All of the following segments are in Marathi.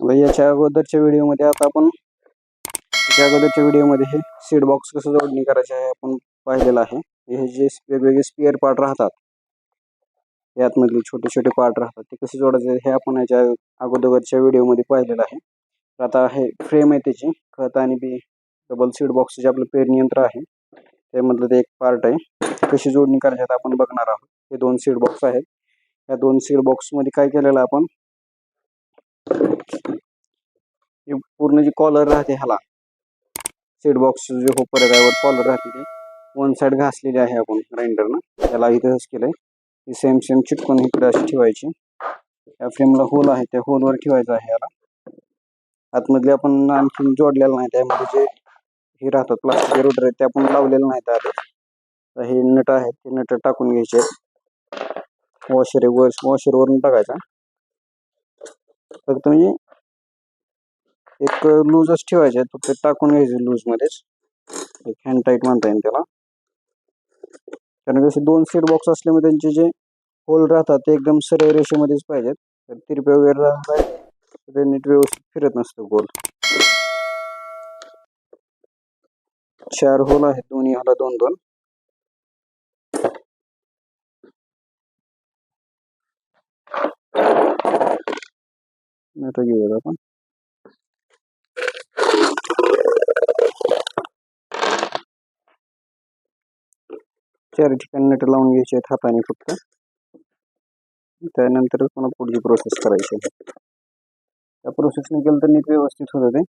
याच्या अगोदरच्या व्हिडिओमध्ये आता आपण याच्या अगोदरच्या व्हिडिओमध्ये हे सीड बॉक्स कसं जोडणी करायचे आहे आपण पाहिलेलं आहे. हे जे वेगवेगळे स्पिअर पार्ट राहतात यातमधले छोटे छोटे पार्ट राहतात ते कसे जोडायचे हे आपण याच्या अगोदरच्या व्हिडिओमध्ये पाहिलेलं आहे. तर आता हे फ्रेम आहे त्याची खत आणि बी डबल सीड बॉक्स जे आपलं पेरणी यंत्र आहे त्यामधलं ते एक पार्ट आहे. कशी जोडणी करायची आपण बघणार आहोत. हे दोन सीड बॉक्स आहेत. या दोन सीड बॉक्समध्ये काय केलेलं आपण हे पूर्ण जी कॉलर राहते ह्याला. सीट बॉक्स जे हो परत कॉलर राहते ते. वन साइड घासलेली आहे आपण ग्राइंडरनं त्याला इथं तसंच केलंय. ही सेम सेम चिटकून इकडे अशी ठेवायची. या फ्रेमला होल आहे त्या होलवर ठेवायचं आहे याला. आतमधले आपण आणखी जोडलेलं नाही त्यामध्ये जे हे राहतात प्लास्टिक रोटर आहेत ते आपण लावलेलं नाहीत आधी. हे नट आहेत ते नट टाकून घ्यायचे. वॉशर आहे वर वॉशरवरून टाकायचा. फक्त म्हणजे एक लूजच ठेवायचे फक्त टाकून घ्यायचे लूज मध्येच. एक हँड टाईट म्हणता येईल त्याला. कारण कसे दोन सीट बॉक्स असल्यामुळे त्यांचे जे होल राहतात ते एकदम सरळ रेषेमध्येच पाहिजेत. तर तिरपे वगैरे राहिले ते नीट व्यवस्थित फिरत नसतं गोल. चार होल आहेत दोन्ही. ह्याला दोन दोन आता घेऊयात आपण चार ठिकाणी नट लावून घ्यायचे आहेत हाताने फक्त त्यानंतरच पुन्हा पुढची प्रोसेस करायची आहे त्या प्रोसेसने केलं तर नीट व्यवस्थित होतं ते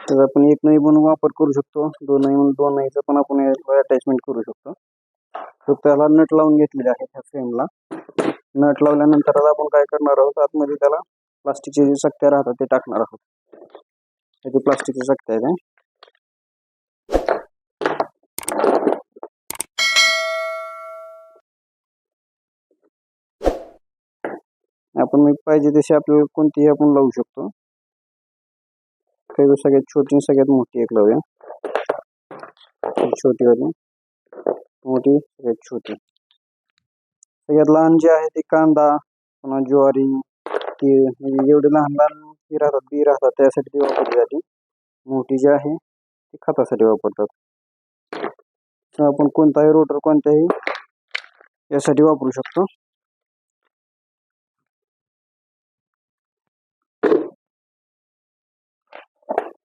तर आपण एक नाही म्हणून वापर करू शकतो दोन नाही म्हणून दोन नाहीचा पण आपण अटॅचमेंट करू शकतो फक्त त्याला नट लावून घेतलेले आहे त्या फ्रेमला नट लावल्यानंतर आपण काय करणार आहोत? आतमध्ये त्याला प्लास्टिकचे जे चकत्या राहतात ते टाकणार आहोत. त्याचे प्लास्टिकच्या चकत्या आहेत आपण मी पाहिजे तशी आपल्याला कोणतीही आपण लावू शकतो. काही सगळ्यात छोटी सगळ्यात मोठी एक लावूया. छोटी वाली. मोठी सगळ्यात छोटी सगळ्यात लहान जे आहे ते कांदा पुन्हा ज्वारी तीळ म्हणजे जेवढे लहान लहान हे राहतात बी राहतात त्यासाठी ती वापरली जाते. मोठी जी आहे ती खतासाठी वापरतात. आपण कोणताही रोटर कोणत्याही यासाठी वापरू शकतो.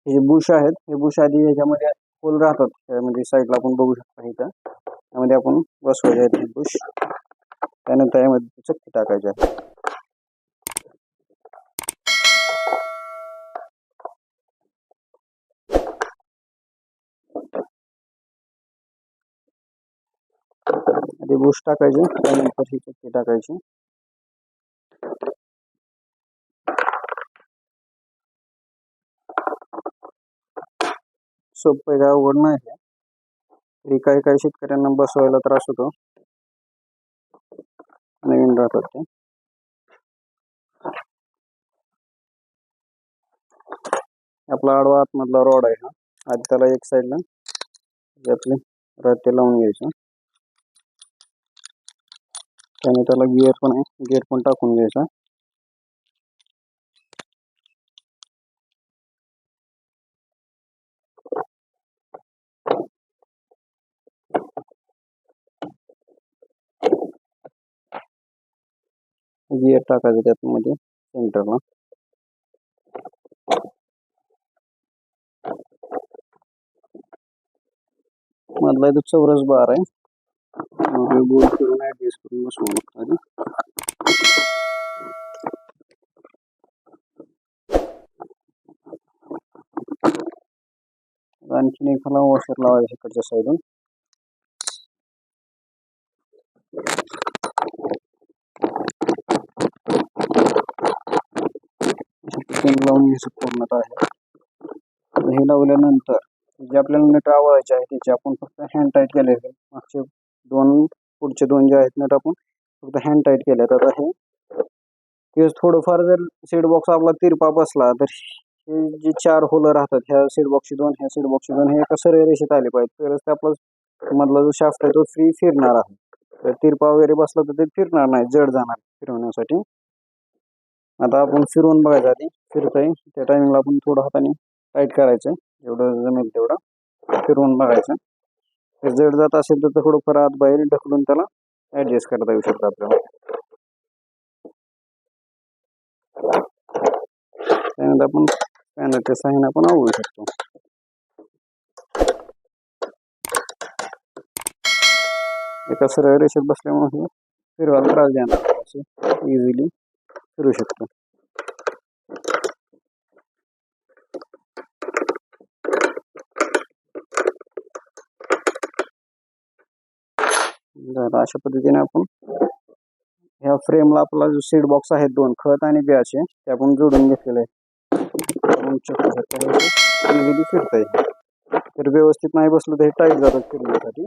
हे बुश आहेत हे बुश आधी ह्याच्यामध्ये होल राहतात. म्हणजे त्यामध्ये साईडला आपण बघू शकतो इथं. त्यामध्ये आपण बसवायचे आहेत बुश त्यानंतर यामध्ये चक्की टाकायचे आहे. आधी बुश टाकायचे त्यानंतर ही चक्की टाकायची. सोपं काय अवघड नाही आहे. तरी काही काही शेतकऱ्यांना बसवायला त्रास होतो. नवीन राहतात ते. आपला आडवा आतमधला रॉड आहे हा. आधी त्याला एक साईडला यातले रट्टे लावून घ्यायचं. त्याने त्याला गिअर पण आहे. गिअर पण टाकून घ्यायचा. गिअर टाकायचं त्यामध्ये सेंटरला मधला इथं चौरस बार आहे. गोल करून ऍडजस्ट करून बसवू खाली. आणखीन एखादा वॉशर लावायचा इकडच्या साईडून लावून घ्यायचं पूर्णत आहे हे. लावल्यानंतर जे आपल्याला नट आवडायचे आहे त्याचे आपण फक्त हँड टाईट केले मागचे दोन पुढचे दोन जे आहेत नट आपण फक्त हँड टाईट केले आता हे तेच थोडंफार जर सीड बॉक्स आपला तिरपा बसला तर हे जे चार होलं राहतात ह्या सीड बॉक्सचे दोन ह्या सीड बॉक्सचे दोन हे एका सरळ रेषेत आले पाहिजे तरच ते आपला मधला जो शाफ्ट आहे तो फ्री फिरणार आहे. तर तिरपा वगैरे बसला तर ते फिरणार नाही जड जाणार फिरवण्यासाठी. आता आपण फिरवून बघायचं आधी. फिरतोय. त्या टायमिंगला आपण थोडं हाताने टाईट करायचं जेवढं जमेल तेवढं फिरवून बघायचं. ते जड जात असेल तर थोडंफार आत बाहेर ढकलून त्याला ॲडजस्ट करता येऊ शकतं आपल्याला. त्यानंतर आपण पॅनलच्या साह्याने आपण आवडू शकतो. एका सरळ रेषेत बसल्यामुळे फिरवायला त्रास देणार इझिली फिरू शकतो. अशा पद्धतीने आपण ह्या फ्रेमला आपला जो सीड बॉक्स आहे दोन खत आणि बियाचे ते आपण जोडून घेतलेले आहे. फिरता येईल तर व्यवस्थित नाही बसलं तर हे टाईट जातात फिरण्यासाठी.